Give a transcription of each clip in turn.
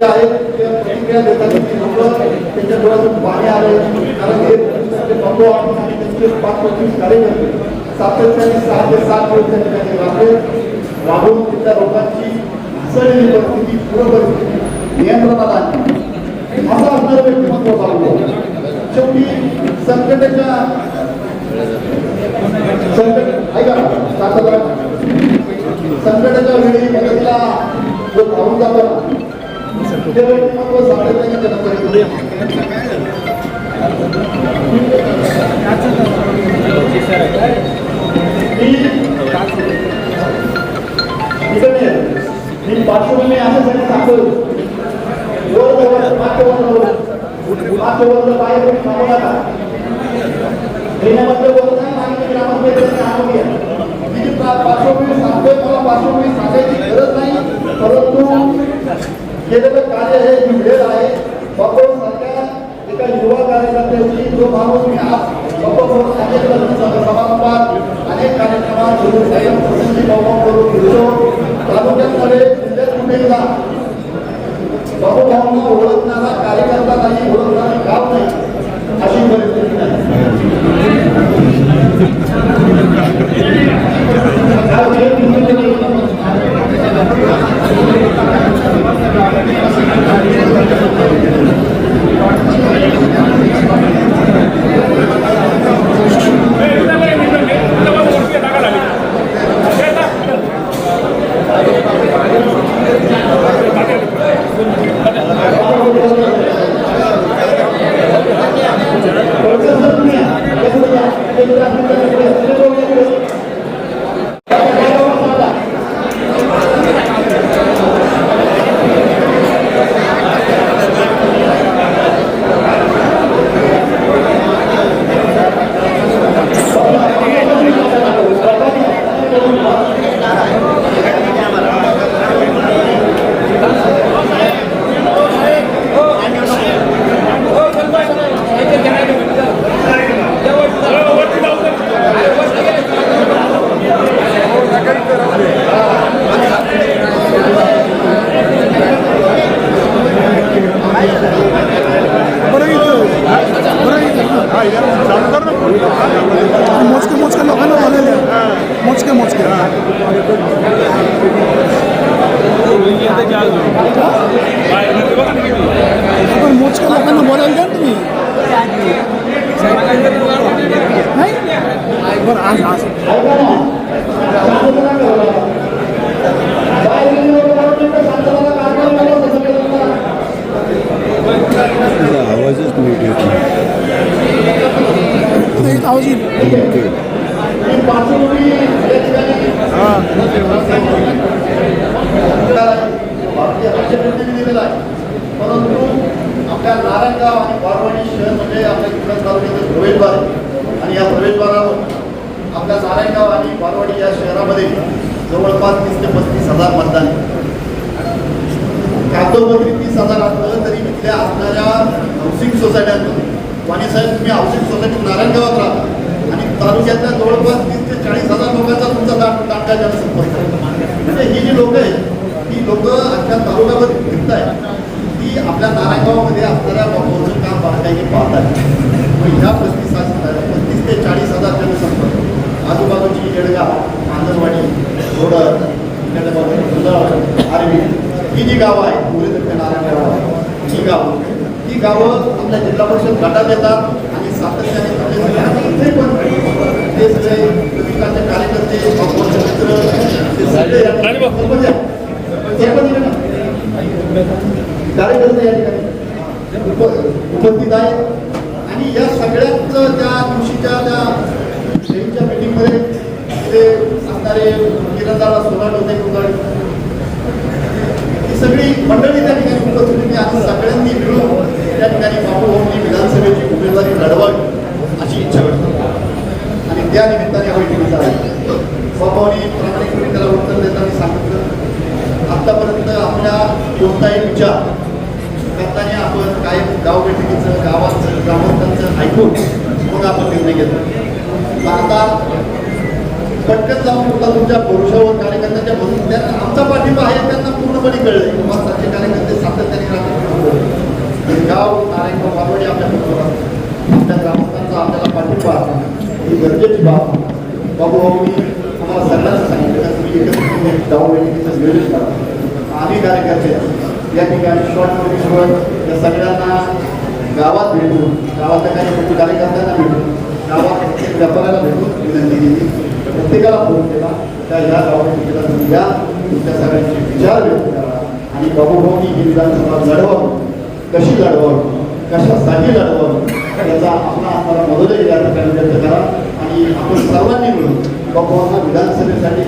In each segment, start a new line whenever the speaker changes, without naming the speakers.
प्रतिक्रिया देतात की त्यांच्या डोळ्यातून पाणी आले कारण हे ते आणि त्यांचे पाच पंचवीस कार्यकर्ते सातत्याने सहा ते सात दिवस त्या ठिकाणी राबले तिथल्या लोकांची घसरलेली परिस्थिती पूर्ण परिस्थिती नियंत्रणात आणली. असं असणारं व्यक्तिमत्व शेवटी संकटाच्या पार्श्वभूमी अशासाठी सांगतो वर वर मागच्या वर मागच्या वर बाहेर कोणी थांबू नका घेण्यामध्ये बोलत नाही आणि ग्रामपंचायतीने घ्या पार्श्वभूमी सांगतोय मला पार्श्वभूमी केलेलं कार्य हे निवडेल आहे. बाबा सारख्या एका युवा कार्यकर्त्याची जो माणूस এখন মোচকা লাগানো বড় দেন তুমি একবার या जवळपास तीस ते पस्तीस हजार मतदान कागदोपत्री तीस हजार असलं तरी इथल्या असणाऱ्या हाऊसिंग सोसायट्यांमध्ये वाणी साहेब तुम्ही हाऊसिंग सोसायटी नारायणगावात राहता आणि तालुक्यातल्या जवळपास तीस ते चाळीस हजार लोकांचा तुमचा दाट जनसंपर्क म्हणजे ही जी लोक आहेत ही लोक अख्ख्या तालुक्यावर फिरत आहेत. ती आपल्या नारायणगावामध्ये असणाऱ्या बाबाचं काम बारकाईने पाहत आहेत. मग ह्या पस्तीस हजार पस्तीस ते चाळीस हजार जनसंपर्क आजूबाजूची येडगाव रोडर आर्वी. ही जी गावं आहेत पुढे नारायण नारायणगाव ही गावं. ही गावं आपल्या जिल्हा परिषद गटात येतात आणि सातत्याने आपले सगळे आणि इथे पण ते सगळे विकासचे कार्यकर्ते बापूंचे मित्र ते सगळे या ठिकाणी सरपंच आहेत. सरपंच आहे ना? कार्यकर्ते या ठिकाणी उप- उपस्थित आहेत आणि या सगळ्याच त्या दिवशीच्या त्या नेहमीच्या मीटिंगमध्ये ते असणारे किरणदारा सोनाट होते कुंदाळे ही सगळी मंडळी त्या ठिकाणी उपस्थित सगळ्यांनी मिळून त्या ठिकाणी बापू भाऊंनी विधानसभेची उमेदवारी लढवावी अशी इच्छा व्यक्त आणि त्या निमित्ताने हा बैठकीचा आहे बाबांनी प्रामाणिकपणे त्याला उत्तर देताना सांगितलं. आतापर्यंत आपल्या कोणताही विचार करताना आपण काय गाव बैठकीचं गावाचं ग्रामस्थांचं ऐकून मग आपण निर्णय घेतो आता पटकन जाऊन तुमच्या पुरुषावर त्यांच्या म्हणून त्यांना आमचा पाठिंबा आहे त्यांना पूर्णपणे कळलं सारखे कार्यकर्ते सातत्याने राहतात. गाव नारायणगाव वारवाडी आपल्या बरोबर आपल्या ग्रामस्थांचा आपल्याला पाठिंबा ही गरजेची बाब. बाबू भाऊ मी आम्हाला सगळ्यांना सांगितलं का तुम्ही एकत्र जाऊ बैठकीचं नियोजन करा. आम्ही कार्यकर्ते या ठिकाणी शॉर्ट नोटीसवर या सगळ्यांना गावात भेटून गावातल्या काही मोठी कार्यकर्त्यांना भेटून गावात प्रत्येक व्यापाऱ्याला भेटून विनंती केली. प्रत्येकाला फोन केला. त्या या गावात तुम्ही या तुमच्या सगळ्यांचे विचार व्यक्त करा. आणि बाबूभाऊनी ही विधानसभा लढवावं. कशी लढवावी? कशासाठी लढवावी? याचा आपला आम्हाला मदतही या ठिकाणी व्यक्त करा. आणि आपण सर्वांनी मिळून बाबूभाऊंना विधानसभेसाठी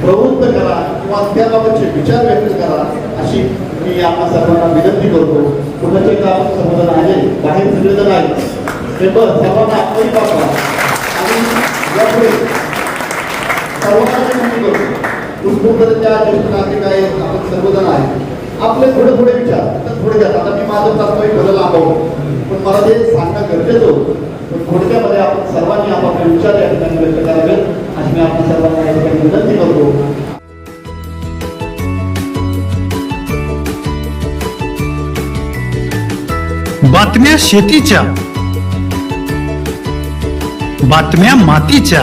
प्रवृत्त करा किंवा त्याबाबतचे विचार व्यक्त करा अशी मी आम्हा सर्वांना विनंती करतो. कुणाचे काम आपण सर्वजण आहे? बाहेर सगळेजण आहेत. ते बस सर्वांना आपण पाठवा आणि यापुढे सर्वांना विनंती करतो उत्स्फूर्तरित्या ज्येष्ठ नागरिक आहेत आपण सर्वजण आहेत आपले थोडे थोडे विचार तर थोडक्यात आता मी माझं प्राथमिक बदल लांबवतो पण मला ते सांगणं गरजेचं होतं पण थोडक्यामध्ये आपण सर्वांनी आपापले विचार या ठिकाणी व्यक्त करावेत अशी मी आपण सर्वांना या ठिकाणी विनंती करतो
बातम्या शेतीच्या बातम्या मातीच्या